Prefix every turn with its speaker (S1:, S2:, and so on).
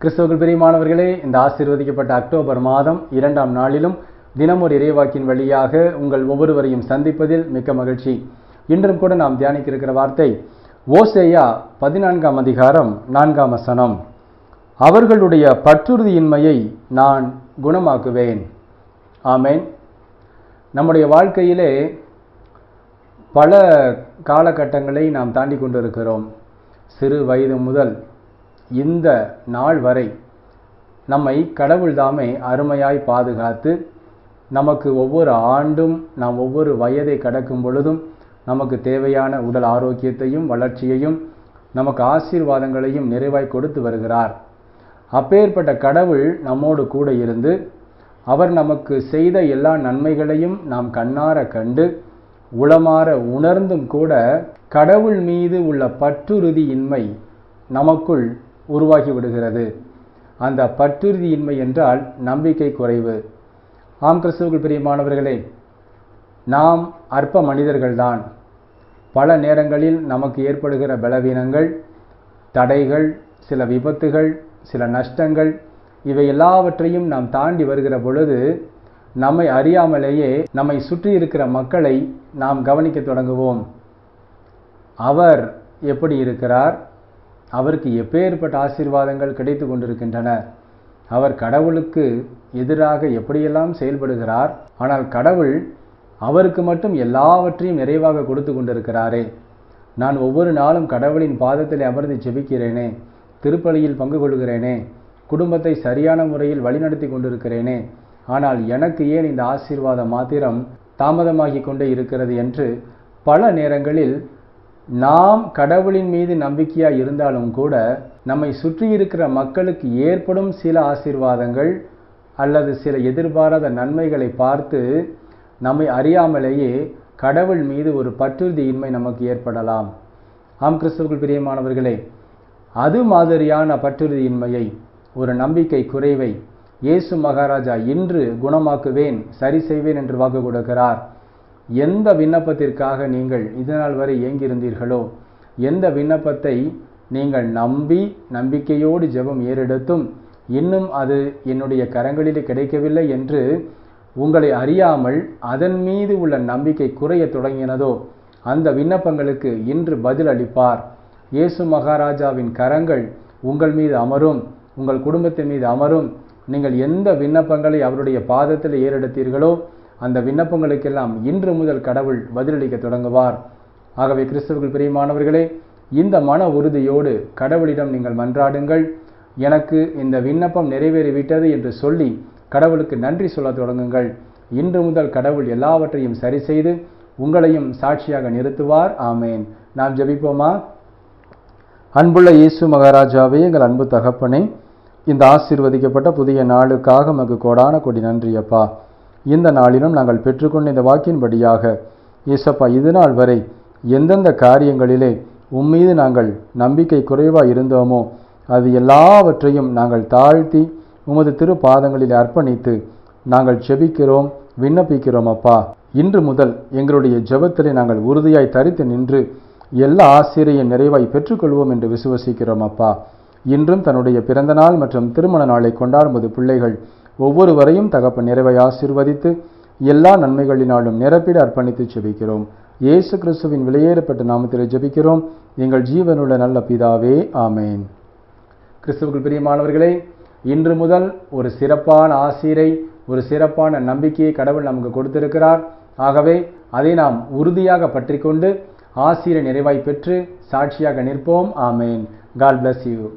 S1: கிறிஸ்தவர்கள் பிரியமானவர்களே இந்த ஆசீர்வதிக்கப்பட்ட அக்டோபர் மாதம் இரண்டாம் நாளிலும் தினமொரு இறைவாக்கின் வழியாக உங்கள் ஒவ்வொருவரையும் சந்திப்பதில் மிக்க மகிழ்ச்சி. இன்றும் கூட நாம் தியானிக்க இருக்கிற வார்த்தை ஓசேயா பதினான்காம் அதிகாரம் நான்காம் வசனம். அவர்களுடைய பற்றுறுதியின்மையை நான் குணமாக்குவேன். ஆமென். நம்முடைய வாழ்க்கையிலே பல காலகட்டங்களை நாம் தாண்டி கொண்டிருக்கிறோம். சிறு வயது முதல் இந்த நாள் வரை நம்மை கடவுள்தாமே அருமையாய் பாதுகாத்து நமக்கு ஒவ்வொரு ஆண்டும் நாம் ஒவ்வொரு வயதை கடக்கும் பொழுதும் நமக்கு தேவையான உடல் ஆரோக்கியத்தையும் வளர்ச்சியையும் நமக்கு ஆசீர்வாதங்களையும் நிறைவாய் கொடுத்து வருகிறார். அப்பேற்பட்ட கடவுள் நம்மோடு கூட இருந்து அவர் நமக்கு செய்த எல்லா நன்மைகளையும் நாம் கண்ணார கண்டு உளமாற உணர்ந்தும் கூட கடவுள் மீது உள்ள பற்றுறுதியின்மை நமக்குள் உருவாகி விடுகிறது. அந்த பற்றுறுதியின்மை என்றால் நம்பிக்கை குறைவு. ஆம் கிறிஸ்துவுக்குள் பிரியமானவர்களே நாம் அற்ப மனிதர்கள்தான். பல நேரங்களில் நமக்கு ஏற்படுகிற பலவீனங்கள் தடைகள் சில விபத்துகள் சில நஷ்டங்கள் இவை எல்லாவற்றையும் நாம் தாண்டி வருகிற பொழுது நம்மை அறியாமலேயே நம்மை சுற்றி இருக்கிற மக்களை நாம் கவனிக்க தொடங்குவோம். அவர் எப்படி இருக்கிறார்? அவருக்கு எப்பேற்பட்ட ஆசீர்வாதங்கள் கிடைத்து கொண்டிருக்கின்றன. அவர் கடவுளுக்கு எதிராக எப்படியெல்லாம் செயல்படுகிறார்? ஆனால் கடவுள் அவருக்கு மட்டும் எல்லாவற்றையும் நிறைவாக கொடுத்து கொண்டிருக்கிறாரே. நான் ஒவ்வொரு நாளும் கடவுளின் பாதத்தில் அமர்ந்து ஜெபிக்கிறேனே திருப்பலியில் பங்கு கொள்கிறேனே குடும்பத்தை சரியான முறையில் வழிநடத்தி கொண்டிருக்கிறேனே. ஆனால் எனக்கு ஏன் இந்த ஆசீர்வாதம் மாத்திரம் தாமதமாகி கொண்டே இருக்கிறது என்று பல நேரங்களில் நாம் கடவுளின் மீது நம்பிக்கையாக இருந்தாலும் கூட நம்மை சுற்றி இருக்கிற மக்களுக்கு ஏற்படும் சில ஆசீர்வாதங்கள் அல்லது சில எதிர்பாராத நன்மைகளை பார்த்து நம்மை அறியாமலேயே கடவுள் மீது ஒரு பற்றுறுதியின்மை நமக்கு ஏற்படலாம். ஆம் கிறிஸ்தவர்கள் பிரியமானவர்களே அது மாதிரியான பற்றுறுதியின்மையை ஒரு நம்பிக்கை குறைவை இயேசு மகாராஜா இன்று குணமாக்குவேன் சரி செய்வேன் என்று வாக்கு கொடுக்கிறார். எந்த விண்ணப்பத்திற்காக நீங்கள் இதனால் வரை ஏங்கியிருந்தீர்களோ எந்த விண்ணப்பத்தை நீங்கள் நம்பி நம்பிக்கையோடு ஜெபம் ஏறெடுத்தும் இன்னும் அது என்னுடைய கரங்களிலே கிடைக்கவில்லை என்று உங்களை அறியாமல் அதன் மீது உள்ள நம்பிக்கை குறைய தொடங்கினதோ அந்த விண்ணப்பங்களுக்கு இன்று பதில் அளிப்பார். இயேசு மகாராஜாவின் கரங்கள் உங்கள் மீது அமரும் உங்கள் குடும்பத்தின் மீது அமரும். நீங்கள் எந்த விண்ணப்பங்களை அவருடைய பாதத்தில் ஏறெடுத்தீர்களோ அந்த விண்ணப்பங்களுக்கெல்லாம் இன்று முதல் கடவுள் பதிலளிக்க தொடங்குவார். ஆகவே கிறிஸ்தவர்கள் பிரியமானவர்களே இந்த மன உறுதியோடு கடவுளிடம் நீங்கள் மன்றாடுங்கள். எனக்கு இந்த விண்ணப்பம் நிறைவேறிவிட்டது என்று சொல்லி கடவுளுக்கு நன்றி சொல்ல தொடங்குங்கள். இன்று முதல் கடவுள் எல்லாவற்றையும் சரி செய்து உங்களையும் சாட்சியாக நிறுத்துவார். ஆமேன். நாம் ஜபிப்போமா? அன்புள்ள இயேசு மகாராஜாவே எங்கள் அன்பு தகப்பனே இந்த ஆசீர்வதிக்கப்பட்ட புதிய நாளுக்காக மகு கோடான கொடி நன்றியப்பா. இந்த நாளிலும் நாங்கள் பெற்றுக்கொண்ட இந்த வாக்கின்படியாக இயேசப்பா இது நாள் வரை எந்தெந்த காரியங்களிலே உம்மீது நாங்கள் நம்பிக்கை குறைவாக இருந்தோமோ அது எல்லாவற்றையும் நாங்கள் தாழ்த்தி உமது திரு பாதங்களில் அர்ப்பணித்து நாங்கள் செபிக்கிறோம் விண்ணப்பிக்கிறோம் அப்பா. இன்று முதல் எங்களுடைய ஜெபத்திலே நாங்கள் உறுதியாய் தரித்து நின்று எல்லா ஆசிரியின் நிறைவாய் பெற்றுக்கொள்வோம் என்று விசுவசிக்கிறோம் அப்பா. இன்றும் தன்னுடைய பிறந்த நாள் மற்றும் திருமண நாளை கொண்டாடும்போது பிள்ளைகள் ஒவ்வொருவரையும் தகப்ப நிறைவை ஆசிர்வதித்து எல்லா நன்மைகளினாலும் நிரப்பிட அர்ப்பணித்து ஜெபிக்கிறோம் இயேசு கிறிஸ்துவின் விலையேறப்பட்ட நாமத்தில் ஜெபிக்கிறோம். எங்கள் ஜீவனுள்ள நல்ல பிதாவே ஆமேன். கிறிஸ்துவுக்குள் பிரியமானவர்களே இன்று முதல் ஒரு சிறப்பான ஆசிரை ஒரு சிறப்பான நம்பிக்கையை கடவுள் நமக்கு கொடுத்திருக்கிறார். ஆகவே அதை நாம் உறுதியாக பற்றி கொண்டு ஆசிரியர் நிறைவாய் பெற்று சாட்சியாக நிற்போம். ஆமேன். God bless you